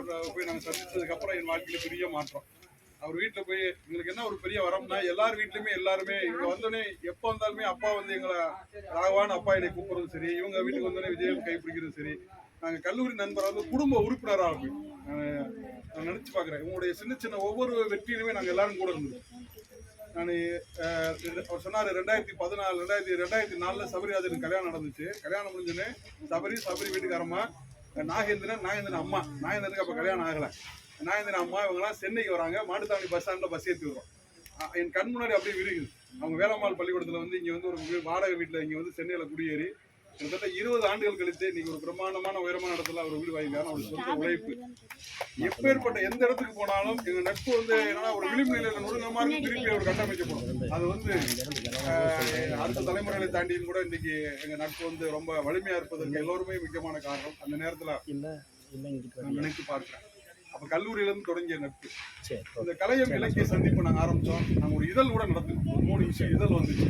அவரை போய் நாங்கள் சந்தித்ததுக்கப்புறம் என் வாழ்க்கையில் பெரிய மாற்றம். அவர் வீட்டில் போய் எங்களுக்கு என்ன ஒரு பெரிய வரம்னா எல்லார் வீட்லையுமே எல்லாருமே இங்கே வந்தோடனே எப்போ வந்தாலுமே அப்பா வந்து எங்களை ராகவான அப்பா என்னை கூப்பிடுறதும் சரி இவங்க வீட்டுக்கு வந்தோடனே விஜயம் கைப்பிடிக்கிறது சரி நாங்கள் கல்லூரி நண்பர் வந்து குடும்ப உறுப்பினராக இருக்கும் நான் நினச்சி பார்க்குறேன் உங்களுடைய சின்ன சின்ன ஒவ்வொரு வெற்றியிலுமே நாங்கள் எல்லாரும் கூட இருந்தோம். நான் அவர் சொன்னார் ரெண்டாயிரத்தி பதினாலு ரெண்டாயிரத்தி ரெண்டாயிரத்தி நாலில் சபரிராஜனுக்கு கல்யாணம் நடந்துச்சு. கல்யாணம் முடிஞ்சோன்னே சபரி சபரி வீட்டுக்காரம்மா நாகேந்திரன் நாகேந்திரன் அம்மா. நாகேந்திரனுக்கு அப்போ கல்யாணம் ஆகலை. நாகேந்திரன் அம்மா இவங்கெல்லாம் சென்னைக்கு வராங்க. மாட்டுத்தாவணி பஸ் ஸ்டாண்டில் பஸ் ஏற்றி விடுறோம். என் கண் முன்னாடி அப்படியே விரிகுது அவங்க வேலம்மாள் பள்ளிக்கூடத்தில் வந்து இங்கே வந்து ஒரு வாடகை வீட்டில் இங்கே வந்து சென்னையில் குடியேறி கிட்டத்தட்ட இருபது ஆண்டுகள் கழித்து இன்னைக்கு ஒரு பிரம்மாண்டமான உயரமான இடத்துல அவர் வீடு வாங்கிக்காரு அவர் சொந்த உழைப்பு. எப்பேற்பட்ட எந்த இடத்துக்கு போனாலும் எங்க நட்பு வந்து என்னன்னா ஒரு விளிம்பு நிலையில நொறுங்க மாதிரி திருப்பி அவர் கட்டமைக்கப்படும். அது வந்து அடுத்த தலைமுறைகளை தாண்டியும் கூட இன்னைக்கு எங்க நட்பு வந்து ரொம்ப வலிமையா இருப்பதற்கு எல்லோருமே முக்கியமான காரணம். அந்த நேரத்துல நினைத்து பார்க்கிறேன். அப்ப கல்லூரியில இருந்து தொடங்கிய நட்பு இந்த கலையம் இலக்கிய சந்திப்பு நாங்கள் ஆரம்பித்தோம் நாங்கள் ஒரு இதழ் கூட நடத்தினோம். ஒரு மூணு விஷயம் இதழ் வந்துச்சு.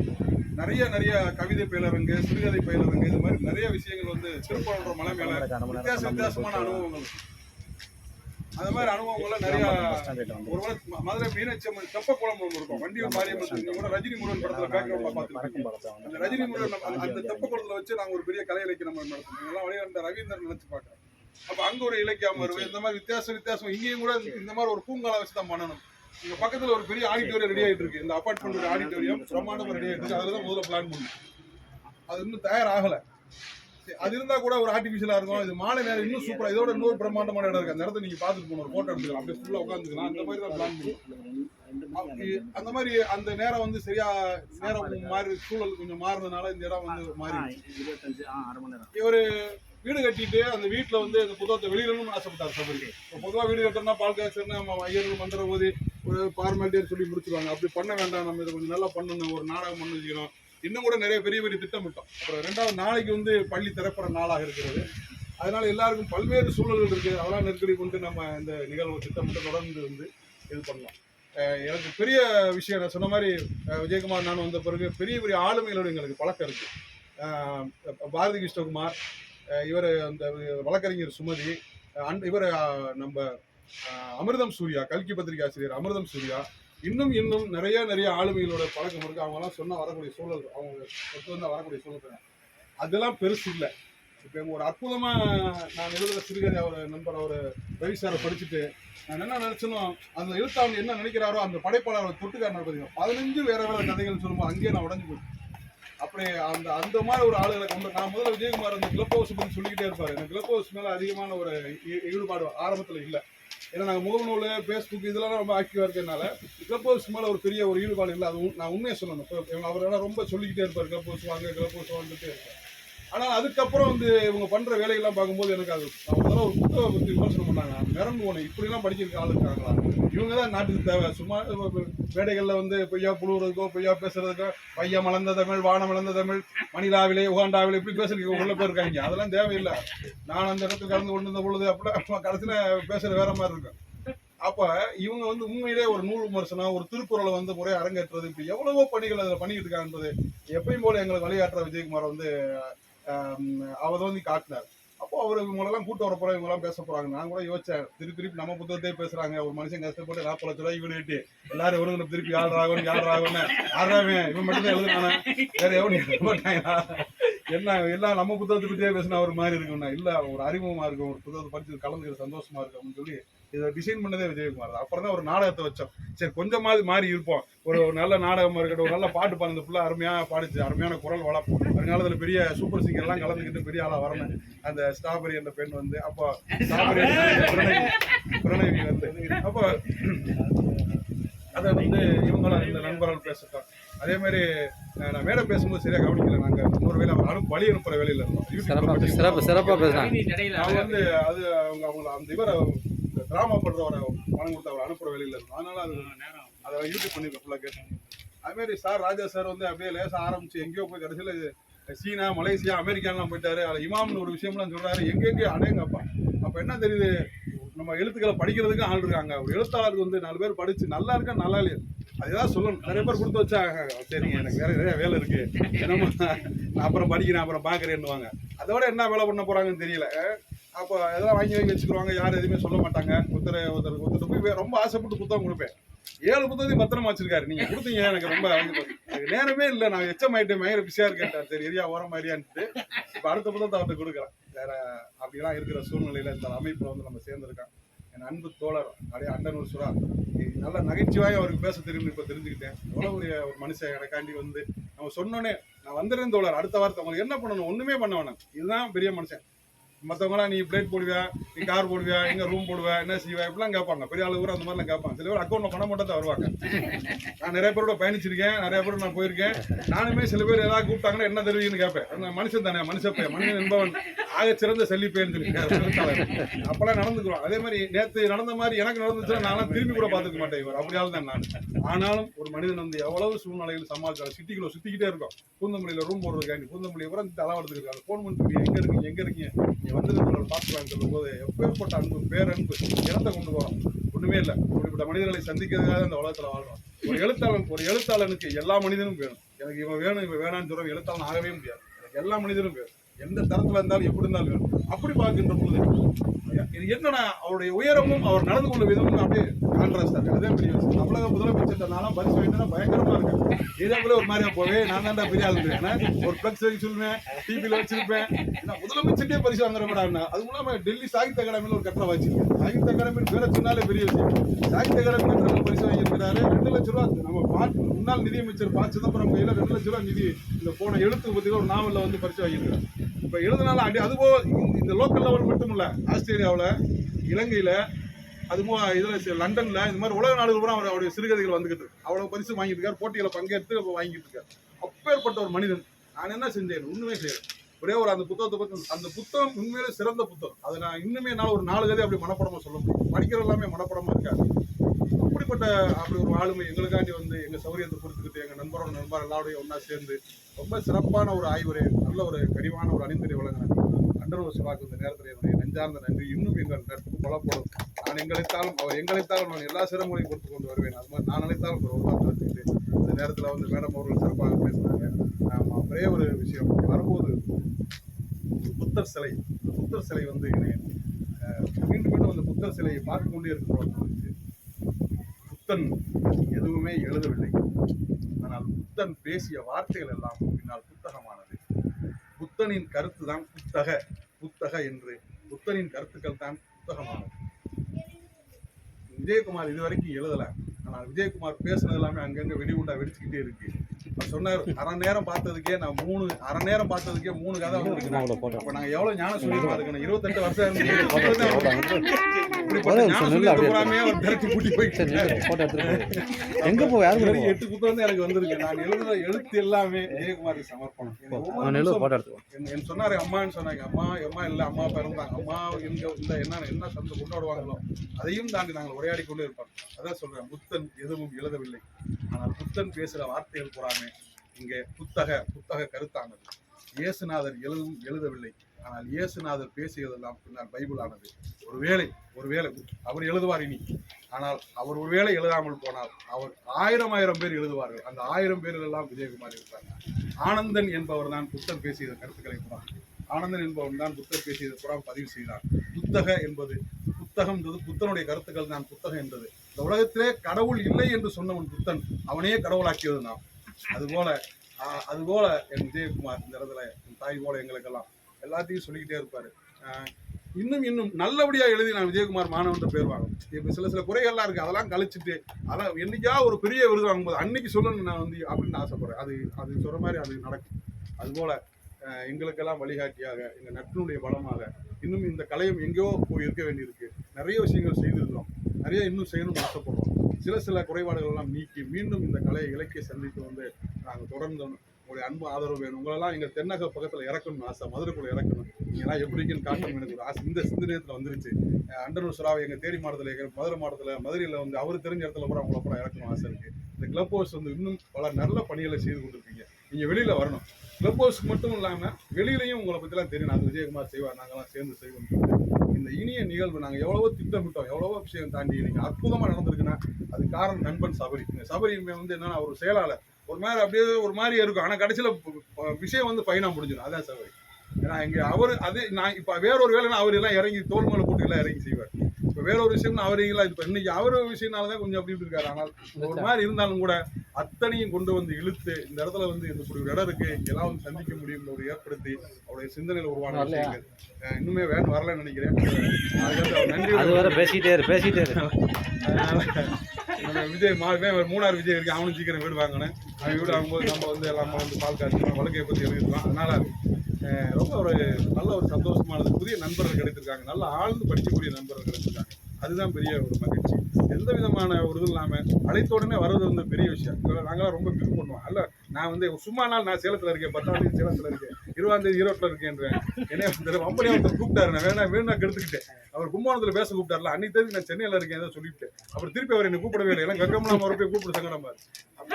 நிறைய நிறைய கவிதை பயிலரங்கு சிறுகதை பயிலரங்கு இது மாதிரி நிறைய விஷயங்கள் வந்து திருப்பூர் மலை மேல வித்தியாச வித்தியாசமான அனுபவங்கள். அந்த மாதிரி அனுபவங்கள்லாம் நிறைய ஒருவேளை மதுரை மீனாட்சி அம்மன் தெப்பக்குளம் ஒன்று இருக்கும். வண்டியூர் மாரியம்மன் கூட ரஜினி முருகன் படத்துல பேக்ரவுண்ட்ல பார்த்துருக்கீங்க அந்த ரஜினி முருகன் அந்த- அந்த தெப்பக்குளத்துல வச்சு நாங்க ஒரு பெரிய கலை இலக்கியம் நம்ம நடத்தணும் எல்லாம் வழியா அந்த ரவீந்திரன் நினைச்சு பார்க்கறேன். அப்ப அங்க ஒரு இலக்கிய அமர்வு இந்த மாதிரி வித்தியாசம் வித்தியாசம். இங்கேயும் கூட இந்த மாதிரி ஒரு பூங்காலை வச்சு தான் பண்ணணும். இங்க பக்கத்துல ஒரு பெரிய ஆடிட்டோரியம் ரெடி ஆயிட்டு இருக்கு இந்த அபார்ட்மெண்ட் ஆடிட்டோரியம் பிரம்மாண்டமா ரெடி ஆயிட்டு இருக்கு அதுல முதல்ல பிளான் பண்ணணும் அது இன்னும் தயாராகல. அது இருந்தா கூட ஒரு ஆர்டிபிஷியலா இருக்கும். இது மாலை நேரம் இன்னும் சூப்பரா இதோட இன்னொரு பிரம்மாண்டமான இடம் இருக்கு. அந்த இடத்த நீங்க பாத்துட்டு போனோம் ஒரு போட்டோ எடுத்துக்கலாம். அப்படியே ஃபுல்லா உட்காந்துக்கலாம் அந்த மாதிரி தான் பிளான் பண்ணுவோம் அந்த மாதிரி அந்த நேரம் வந்து சரியா நேரம் மாறி சூழல் கொஞ்சம் மாறினதுனால இந்த இடம் வந்து மாறி ஒரு இவரு வீடு கட்டிட்டு அந்த வீட்டுல வந்து அந்த புத்தகத்தை வெளியிடணும்னு ஆசைப்பட்டார் சபரி. பொதுவா வீடு கட்டணும்னா பால் காய்ச்சல் நம்ம ஐயர்கள் மந்திர போது ஒரு சொல்லி முடிச்சிருவாங்க. அப்படி பண்ண வேண்டாம். நம்ம இதை கொஞ்சம் நல்லா பண்ணணும். ஒரு நாடகம் பண்ண வச்சுக்கணும் இன்னும் கூட நிறைய பெரிய பெரிய திட்டமிட்டோம். அப்புறம் ரெண்டாவது நாளைக்கு வந்து பள்ளி திறப்புற நாளாக இருக்கிறது. அதனால எல்லாருக்கும் பல்வேறு சூழல்கள் இருக்குது அதெல்லாம் நெருக்கடி கொண்டு நம்ம இந்த நிகழ்வு திட்டமிட்டு தொடர்ந்து வந்து இது பண்ணலாம். எனக்கு பெரிய விஷயம் நான் சொன்ன மாதிரி விஜயகுமார் நான் வந்த பிறகு பெரிய பெரிய ஆளுமைகளோட எங்களுக்கு பழக்கம் இருக்குது பாரதி கிருஷ்ணகுமார் இவர் அந்த வழக்கறிஞர் சுமதி அன் இவர் நம்ம அமிர்தம் சூர்யா கல்கி பத்திரிகை ஆசிரியர் அமிர்தம் சூர்யா இன்னும் இன்னும் நிறைய நிறைய ஆளுமைகளோட பழக்கம் இருக்கு. அவங்கலாம் சொன்னா வரக்கூடிய சூழல் அவங்க பொறுத்து வந்தா வரக்கூடிய சூழல் அதெல்லாம் பெருசு இல்லை. இப்போ ஒரு அற்புதமா நான் எழுதுகிற சிறுகதை அவர் நண்பர் அவர் ரவி சாரை படிச்சுட்டு நான் என்ன நினச்சனோ அந்த எழுத்தாளர் என்ன நினைக்கிறாரோ அந்த படைப்பாளர் தொட்டுக்காரர் பார்த்தீங்கன்னா பதினஞ்சு வேற வேற கதைகள் சொல்லும்போது அங்கேயே நான் உடஞ்சு போயிட்டேன். அப்படி அந்த அந்த மாதிரி ஒரு ஆளுகளை கொண்டு நான் முதல்ல விஜயகுமார் அந்த கிளப் ஹவுஸ் பற்றி சொல்லிக்கிட்டே இருப்பாரு. எனக்கு கிளப் ஹவுஸ் மேலே அதிகமான ஒரு ஈடுபாடு ஆரம்பத்தில் இல்லை. ஏன்னா நாங்கள் முகநூல் ஃபேஸ்புக் இதெல்லாம் ரொம்ப ஆக்டிவாக இருக்கிறதுனால கிளப் ஹவுஸ் மேலே ஒரு பெரிய ஒரு ஈடுபாடு இல்லை. அது நான் உண்மையை சொல்லணும். இப்போ அவரெல்லாம் ரொம்ப சொல்லிக்கிட்டே இருப்பார். கிளப் ஹவுஸ் வாங்க கிளப் ஹவுஸ் வாங்கிட்டே இருப்பார் ஆனால் அதுக்கப்புறம் வந்து இவங்க பண்ணுற வேலைகள்லாம் பார்க்கும்போது எனக்கு அது அவங்க முதல்ல ஒரு புத்தகம் பற்றி விமர்சனம் பண்ணாங்க. மிரண்டு போனேன். இப்படிலாம் படிக்கிறதுக்கு ஆள் இருக்காங்களா? இவங்க தான் நாட்டுக்கு தேவை. சும்மா மேடைகளில் வந்து பொய்யா புழுவுறதுக்கோ பொய்யா பேசுறதுக்கோ பையா மலர்ந்த தமிழ் வானம் மலர்ந்த தமிழ் மணிலாவிலே உகாண்டாவிலே இப்படி பேசுறதுக்கு உள்ள போயிருக்காங்க. அதெல்லாம் தேவையில்லை. நான் அந்த இடத்துல கலந்து கொண்டு வந்த பொழுது அப்படி கடைசியில் பேசுற வேற மாதிரி இருக்கும். அப்போ இவங்க வந்து உண்மையிலே ஒரு நூல் விமர்சனம் ஒரு திருக்குறளை வந்து முறை அரங்கேற்றுறது இப்படி எவ்வளவோ பணிகள் அதில் பண்ணிக்கிட்டு இருக்காங்கன்றது எப்பயும் போல எங்களுக்கு வழிகாட்டுற விஜயகுமார் வந்து அவர் வந்து காட்டினார். அப்போ அவர் இவங்களெல்லாம் கூட்டு வர போறோம் இவங்கெல்லாம் பேச போறாங்க. நான் கூட யோசிச்சேன். திருப்பி திருப்பி நம்ம புத்தகத்தையே பேசுறாங்க. ஒரு மனுஷன் கஷ்டப்பட்டு நாற்பது லட்ச ரூபாய் இவனு கிட்டி எல்லாரும் ஒருங்கிற திருப்பி யார் ஆகணும் யார் ஆகணும்னு ஆறாவன் இவன் மட்டும் தான் எழுதுனானே வேற எவனும் எழுத மாட்டாங்களா? என்ன எல்லாம் நம்ம புத்தகத்தை பத்தியே பேசினா ஒரு மாதிரி இருக்கும்னா இல்ல ஒரு அறிமுகமா இருக்கும் ஒரு புத்தகத்தை படிச்சு கலந்துக்கிற சந்தோஷமா இருக்கும் அப்படின்னு சொல்லி இதை டிசைன் பண்ணதே விஜயகுமார் தான் அப்புறம் தான் ஒரு நாடகத்தை வச்சோம். சரி கொஞ்சமாவது மாறி இருப்போம். ஒரு நல்ல நாடகமா இருக்கட்டும் ஒரு நல்ல பாட்டு பாடுறது ஃபுல்லாக அருமையா பாடிச்சு. அருமையான குரல் வளம் வருங்காலத்தில் பெரிய சூப்பர் சிங்கர் எல்லாம் கலந்துக்கிட்டு பெரிய ஆளா வரணும் அந்த ஸ்ட்ராபெரி என்ற பெண் வந்து அப்போ ஸ்ட்ராபெரி பிரணவி பிரணவி வந்து. அப்போ அதை வந்து இவங்களும் இந்த நண்பர்கள் பேசிட்டோம். அதே மாதிரி நான் மேடம் பேசும்போது சரியா கவனிக்கல. நாங்க இன்னொரு வேலை அவர் அனுப்பு வழி அனுப்புற வேலையில இருந்தோம். சிறப்பா சிறப்பு சிறப்பா பேசுறாங்க. அவங்க வந்து அது அவங்க அவங்க அந்த இவரை டிராமா பணம் கொடுத்து அவர் அனுப்புற வேலையில் இருக்கும் அதனால் அது அதை யூடியூப் பண்ணியிருக்கேன் ஃபுல்லாக கேட்டேன். அதுமாரி சார் ராஜா சார் வந்து அப்படியே லேசாக ஆரம்பித்து எங்கேயோ போய் கடைசியில் சீனா மலேசியா அமெரிக்காலாம் போயிட்டாரு. அதில் இமாம்னு ஒரு விஷயம்லாம் சொல்கிறாரு எங்கெங்கேயோ அடையங்கப்பா அப்போ என்ன தெரியுது? நம்ம எழுத்துக்களை படிக்கிறதுக்கு ஆள் இருக்காங்க. ஒரு எழுத்தாளருக்கு வந்து நாலு பேர் படித்து நல்லா இருக்கா நல்லா இல்லையா? அதுதான் சொல்லணும். நிறைய பேர் கொடுத்து வச்சா சரிங்க எனக்கு வேற நிறைய வேலை இருக்கு. என்னமோ நான் அப்புறம் படிக்கிறேன் அப்புறம் பார்க்குறேன்னுவாங்க. அதோட என்ன வேலை பண்ண போகிறாங்கன்னு தெரியல. அப்போ எதெல்லாம் வாங்கி வாங்கி வச்சுக்கிடுவாங்க. யாரும் எதுவுமே சொல்ல மாட்டாங்க. ஒருத்தர் ஒருத்தர் ஒருத்தர் போய் ரொம்ப ஆசைப்பட்டு புத்தகம் கொடுப்பேன். ஏழு புத்தகத்தையும் பத்திரமா வச்சிருக்காரு. நீங்க கொடுத்தீங்க. எனக்கு ரொம்ப எனக்கு நேரமே இல்லை. நான் எச்சம் ஆயிட்டேன். பயங்கர பிஸியா இருக்கேன் சரி ஏரியா ஓரம் மாதிரியான்ட்டு இப்போ அடுத்த புத்தகத்தை அவர்கிட்ட கொடுக்குறேன். வேற அப்படிலாம் இருக்கிற சூழ்நிலையில இந்த அமைப்புல வந்து நம்ம சேர்ந்திருக்கோம். என் அன்பு தோழர் அப்படியே அண்டனூர் சுரா நல்ல நகைச்சுவாய் அவருக்கு பேச தெரியும் இப்போ தெரிஞ்சுக்கிட்டேன். எவ்வளோ ஒரு ஒரு மனுஷன். எனக்காண்டி வந்து நம்ம சொன்னோன்னே நான் வந்துடுறேன் தோழர். அடுத்த வாரத்தை உங்களுக்கு என்ன பண்ணணும்? ஒன்றுமே பண்ண வேணாம். இதுதான் பெரிய மனுஷன். மற்றவங்களாம் நீ பிளேட் போடுவேன் நீ கார் போடுவியா? எங்க ரூம் போடுவா என்ன செய்வா? இப்படிலாம் கேட்பாங்க. பெரிய ஆளு கூட அந்த மாதிரிலாம் கேட்பாங்க. சில பேர் அக்கௌண்ட்ல பணம் மட்டும் தான் வருவாங்க. நான் நிறைய பேரோட பயணிச்சிருக்கேன். நிறைய பேர் நான் போயிருக்கேன். நானுமே சில பேர் ஏதாவது கூப்பிட்டாங்கன்னா என்ன தருவீங்கன்னு கேட்பேன். மனுஷன் தானே மனுஷப்பேன் மனிதன் என்பவன். ஆக சிறந்த செல்லிப்பேன்னு சொல்லியிருக்காரு அப்பெல்லாம் நடந்துக்கிறோம் அதே மாதிரி நேத்து நடந்த மாதிரி எனக்கு நடந்துச்சுன்னா நானும் திரும்பி கூட பார்த்துக்க மாட்டேன் இவர். அப்படியாலும் தான் நான். ஆனாலும் ஒரு மனிதன் வந்து எவ்வளவு சூழ்நிலைகள் சமாளிச்சாலும் சிட்டிக்குள்ள சுத்திக்கிட்டே இருக்கும். பூந்தமல்லியில ரூம் போடுறதுக்காண்டி பூந்தமல்லி பூரா தலவரத்துக்கு இருக்காங்க ஃபோன் பண்ணிட்டு எங்க இருக்கீங்க? எங்க இருக்கீங்க? நீங்க வந்து பார்க்கலாம்னு சொல்லும் போது எப்பேற்பட்ட அன்பு பேரன்பு இனத்தை கொண்டு போகிறோம் ஒண்ணுமே இல்லை. இப்படிப்பட்ட மனிதர்களை சந்திக்கிறதுக்காக அந்த உலகத்தில் வாழ்றோம். ஒரு எழுத்தாளன் ஒரு எழுத்தாளனுக்கு எல்லா மனிதனும் வேணும். எனக்கு இவன் வேணும் இவன் வேணாம்னு சொல்ற எழுத்தாளன் ஆகவே முடியாது. எனக்கு எல்லா மனிதனும் வேணும். எந்த தரத்துல இருந்தாலும் எப்படி இருந்தாலும் வேணும். அப்படி பார்க்கின்ற பொழுது இது என்னன்னா அவருடைய உயரமும் அவர் நடந்து கொள்ள விதமும் அப்படியே கான்ட்ராஸ்ட் இருக்கு. அதே பெரிய விஷயம். தமிழக முதலமைச்சர்னாலும் பரிசு வாங்கினா பயங்கரமா இருக்கு. இதே ஒரு மாதிரியா போவே நான் தான்டா பெரிய ஆளு ஒரு பிளக்ஸ் வச்சு சொல்லுவேன் டிவில வச்சிருப்பேன். முதலமைச்சர்டே பரிசு வாங்குற கூட அது மூலமா டெல்லி சாகித்ய அகாடமியில் ஒரு கட்டளை வச்சிருக்கேன் சாகித்ய அகாடமி பேரை சொன்னாலே பெரிய விஷயம். சாகித்ய அகாடமி பரிசு வாங்கியிருக்கிறாரு? ரெண்டு லட்ச ரூபா. நம்ம பாட்டு முன்னாள் நிதியமைச்சர் பா. சிதம்பரம் கையில் ரெண்டு லட்ச ரூபா நிதி. இந்த போன எழுத்து பற்றி ஒரு நாவலில் வந்து பரிசு வாங்கியிருக்கிறார். இப்போ எழுதுனால அடி அதுபோக இந்த- இந்த லோக்கல் லெவல் மட்டும் இல்லை ஆஸ்திரேலியாவில் இலங்கையில் அது இதில் லண்டனில் இந்த மாதிரி உலக நாடுகள் பூரா அவர் அவருடைய சிறுகதைகள் வந்துக்கிட்டு இருக்கு. பரிசு வாங்கிட்டு இருக்காரு பங்கேற்று இப்ப வாங்கிட்டு இருக்கார் அப்பேற்பட்ட ஒரு மனிதன். நான் என்ன செஞ்சேன்? ஒன்றுமே செய்யல ஒரே ஒரு அந்த புத்தகத்தை பற்றி அந்த புத்தகம் உண்மையிலே சிறந்த புத்தகம். அதை நான் இன்னுமே நான் ஒரு நாலு கதை அப்படி மனப்படமாக சொல்ல முடியும். படிக்கிற எல்லாமே மனப்படமாக இருக்காது அப்படிப்பட்ட அப்படி ஒரு ஆளுமை எங்களுக்காண்டி வந்து எங்க சௌரியத்தை கொடுத்துக்கிட்டு எங்க நண்பரோட நண்பர் எல்லாரோடையும் ஒன்றா சேர்ந்து ரொம்ப சிறப்பான ஒரு ஆய்வுரை நல்ல ஒரு கனிவான ஒரு அணிந்துரை வழங்கினாங்க. ஒரு சிவாக்கு இந்த நேரத்தில் என்னுடைய நெஞ்சார்ந்த நன்றி. இன்னும் எங்கள் நட்பு பலப்படும். நான் எங்களைத்தாலும் அவர் எங்களைத்தாலும் நான் எல்லா சிரமங்களையும் கொடுத்து கொண்டு வருவேன். அது மாதிரி நான் அழைத்தாலும் ஒரு உருவாக்க தெரிஞ்சுக்கிட்டு இந்த நேரத்தில் வந்து மேடம் அவர்கள் சிறப்பாக பேசினாங்க. ஒரே ஒரு விஷயம். வரும்போது புத்தர் சிலை புத்தர் சிலை வந்து என்னை, மீண்டும் மீண்டும் அந்த புத்தர் சிலையை பார்த்து கொண்டே இருக்கிறோம் புத்தன் எதுவுமே எழுதவில்லை. ஆனால் புத்தன் பேசிய வார்த்தைகள் எல்லாம் பின்னால் புத்தகமானது. புத்தனின் கருத்து தான் புத்தக புத்தக என்று புத்தனின் கருத்துக்கள் தான் புத்தகமானது. விஜயகுமார் இதுவரைக்கும் எழுதல. ஆனால் விஜயகுமார் பேசுனது எல்லாமே அங்கங்க வெடிகுண்டா வெடிச்சுக்கிட்டே இருக்கு. சொன்னார் அரை நேரம் பார்த்ததுக்கே நான் மூணு அரை நேரம் பார்த்ததுக்கே மூணு கதை வந்து அப்ப நாங்க எவ்வளவு ஞானம் சொல்லி இருக்கணும் இருபத்தெட்டு வருஷம் எங்க போ யாரு கூட இதுவரைக்கும் எட்டு புத்தகம் எனக்கு வந்திருக்கு. நான் எழுதுற எழுத்து எல்லாமே விஜயகுமாருக்கு சமர்ப்பணம். என் சொன்னாரு அம்மான்னு சொன்னாங்க அம்மா அம்மா இல்ல அம்மா பிறந்தாங்க அம்மா எங்க இந்த என்ன என்ன சந்தை கொண்டாடுவாங்களோ அதையும் தாண்டி நாங்கள் உரையாடி கொண்டே இருப்போம். அதான் சொல்றேன் புத்தன் எதுவும் எழுதவில்லை. ஆனால் புத்தன் பேசுகிற வார்த்தைகள் பூராமே இங்கே புத்தக புத்தக கருத்தானது. இயேசுநாதர் எழுதும் எழுதவில்லை. ஆனால் இயேசுநாதர் பேசியதெல்லாம் பின்னால் பைபிள் ஆனது ஒருவேளை ஒருவேளை அவர் எழுதுவார் இனி. ஆனால் அவர் ஒருவேளை எழுதாமல் போனால் அவர் ஆயிரம் ஆயிரம் பேர் எழுதுவார்கள். அந்த ஆயிரம் பேரிலெல்லாம் விஜயகுமார் இருப்பார். ஆனந்தன் என்பவர் தான் புத்தர் பேசிய கருத்துக்களை புறா ஆனந்தன் என்பவன் தான் புத்தர் பேசியது புறான் பதிவு செய்தார். புத்தக என்பது புத்தகம் என்பது புத்தனுடைய கருத்துக்கள் தான் புத்தகம் என்பது. இந்த உலகத்திலே கடவுள் இல்லை என்று சொன்னவன் புத்தன். அவனையே கடவுளாக்கியது நாம். அதுபோல அதுபோல் அதுபோல என் விஜயகுமார் இந்த இடத்துல என் தாய் போல எங்களுக்கெல்லாம் எல்லாத்தையும் சொல்லிக்கிட்டே இருப்பார். இன்னும் இன்னும் நல்லபடியாக எழுதி நான் விஜயகுமார் மாணவன் பேர் வாங்க இப்போ சில சில குறைகள்லாம் இருக்குது அதெல்லாம் கழிச்சிட்டு அதெல்லாம் என்னைக்கா ஒரு பெரிய விருது வாங்கும்போது அன்னைக்கு சொல்லணும் நான் வந்து அப்படின்னு ஆசைப்படுறேன். அது அது சொல்கிற மாதிரி அது நடக்கும். அதுபோல் எங்களுக்கெல்லாம் வழிகாட்டியாக எங்கள் நட்பினுடைய பலமாக இன்னும் இந்த கலையும் எங்கேயோ போய் இருக்க வேண்டியிருக்கு. நிறைய விஷயங்கள் செய்திருந்தோம். நிறைய இன்னும் செய்யணும்னு ஆசைப்படுறோம். சில சில குறைபாடுகள்லாம் நீக்கி மீண்டும் இந்த கலை இலக்கிய சந்திப்பு வந்து நாங்கள் தொடர்ந்து உங்களுடைய அன்பு ஆதரவு வேணும். உங்களெல்லாம் எங்கள் தென்னக பக்கத்தில் இறக்கணும்னு ஆசை மதுரைக்குள்ளே இறக்கணும். நீங்களாம் எப்படிங்கன்னு காட்டணும் எனக்கு ஒரு ஆசை. இந்த சிந்தனையத்தில் வந்துருச்சு. அண்டனூர் சுறாவை எங்கள் தேடி மாவட்டத்தில் எங்கள் மதுரை மாவட்டத்தில் மதுரையில் வந்து அவர் தெரிஞ்ச இடத்துல கூட உங்களை கூட இறக்கணும் ஆசை இருக்குது இந்த கிளப் ஹவுஸ் வந்து இன்னும் பல நல்ல பணிகளை செய்து கொண்டிருக்கீங்க. நீங்கள் வெளியில் வரணும். கிளப் ஹவுஸ்க்கு மட்டும் இல்லாமல் வெளியிலையும் உங்களை பற்றிலாம் தெரியும். நாங்கள் விஜயகுமார் செய்வார் நாங்கள்லாம் சேர்ந்து செய்வோம். இந்த இனிய நிகழ்வு நாங்கள் எவ்வளவோ திட்டமிட்டோம் எவ்வளவோ விஷயம் தாண்டி இன்னைக்கு அற்புதமாக நடந்திருக்குன்னா அது காரணம் நண்பன் சபரி. இந்த சபரி வந்து என்னன்னா ஒரு செயலாளர். ஒரு மாதிரி அப்படியே ஒரு மாதிரி இருக்கும். ஆனால் கடைசியில் விஷயம் வந்து பயணம் முடிஞ்சிடும். அதான் சபரி. ஏன்னா இங்கே அவர் அது நான் இப்போ வேற ஒரு வேலைன்னா அவர் எல்லாம் இறங்கி தோல் மேலே போட்டு எல்லாம் இறங்கி செய்வார். இப்ப வேற ஒரு விஷயம்னா அவர் எல்லாம் இப்ப இன்னைக்கு அவர் விஷயம்னாலதான் கொஞ்சம் அப்படி இப்படி இருக்காரு. ஆனால் ஒரு மாதிரி இருந்தாலும் கூட அத்தனையும் கொண்டு வந்து இழுத்து இந்த இடத்துல வந்து இந்த ஒரு இடம் இருக்கு. இங்கெல்லாம் வந்து சந்திக்க முடியும் ஒரு ஏற்படுத்தி அவருடைய சிந்தனையில உருவான விஷயங்கள். இன்னுமே வேன் வரலன்னு நினைக்கிறேன். நன்றி பேசிட்டே பேசிட்டே விஜய் மாவே மூணாறு விஜய் இருக்கு. அவனும் சீக்கிரம் வீடு வாங்கினேன் அவன் வீடு வாங்கும்போது நம்ம வந்து எல்லாம் வந்து பால் காய்ச்சலாம் வழக்கையை பற்றி எழுதிக்கலாம். அதனால ரொம்ப ஒரு நல்ல ஒரு சந்தோஷமானது. புதிய நண்பர்கள் கிடைத்திருக்காங்க. நல்ல ஆழ்ந்து படிக்கக்கூடிய நண்பர்கள் கிடைத்திருக்காங்க. அதுதான் பெரிய ஒரு மகிழ்ச்சி. எந்த விதமான ஒரு இது இல்லாமல் அழைத்த உடனே வர்றது வந்து பெரிய விஷயம். நாங்களாம் ரொம்ப ஃபீல் பண்ணுவோம். அல்ல நான் வந்து சும்மா நாள் நான் சேலத்தில் இருக்கேன். பத்தாம் தேதி சேலத்தில் இருக்கேன். இருபதாம் தேதி ஈரோட்டில் இருக்கேன்றேன் என்ன வந்து ஒருத்தர் கூப்பிட்டாரு. நான் வேணா வேணா கெடுத்துக்கிட்டேன். அவர் கும்பகோணத்தில் பேச கூப்பிட்டார்ல அன்னைக்கு தேதி நான் சென்னையில் இருக்கேன். ஏதோ சொல்லிவிட்டேன் அப்புறம் திருப்பி அவர் என்னை கூப்பிடவே இல்லை. எல்லாம் கங்கம்லாம் அவர் போய் கூப்பிட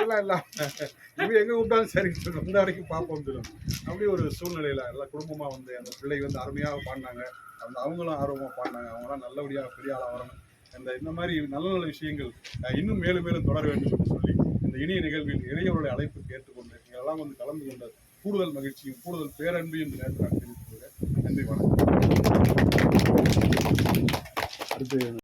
எல்லாம் இருக்கு. அப்படிலாம் இல்லை. எங்கே கூப்பிட்டாலும் சரி இந்த வரைக்கும் பார்ப்போம் சொல்லுவோம். அப்படி ஒரு சூழ்நிலையில் எல்லாம் குடும்பமாக வந்து அந்த பிள்ளை வந்து அருமையாக பாடினாங்க. அந்த அவங்களும் ஆர்வமாக பாடினாங்க. அவங்களாம் நல்லபடியாக பெரிய ஆளாக வரணும். அந்த இந்த மாதிரி நல்ல நல்ல விஷயங்கள் இன்னும் மேலும் மேலும் தொடர வேண்டும் என்று சொல்லி இந்த இணைய நிகழ்வில் இளைஞர்களுடைய அழைப்பு கேட்டுக்கொண்டு எல்லாம் வந்து கலந்து கொண்ட கூடுதல் மகிழ்ச்சியும் கூடுதல் பேரன்பு என்று நேரத்தில் நான் தெரிவித்துக் கொள்கிறேன் நன்றி வணக்கம். அடுத்து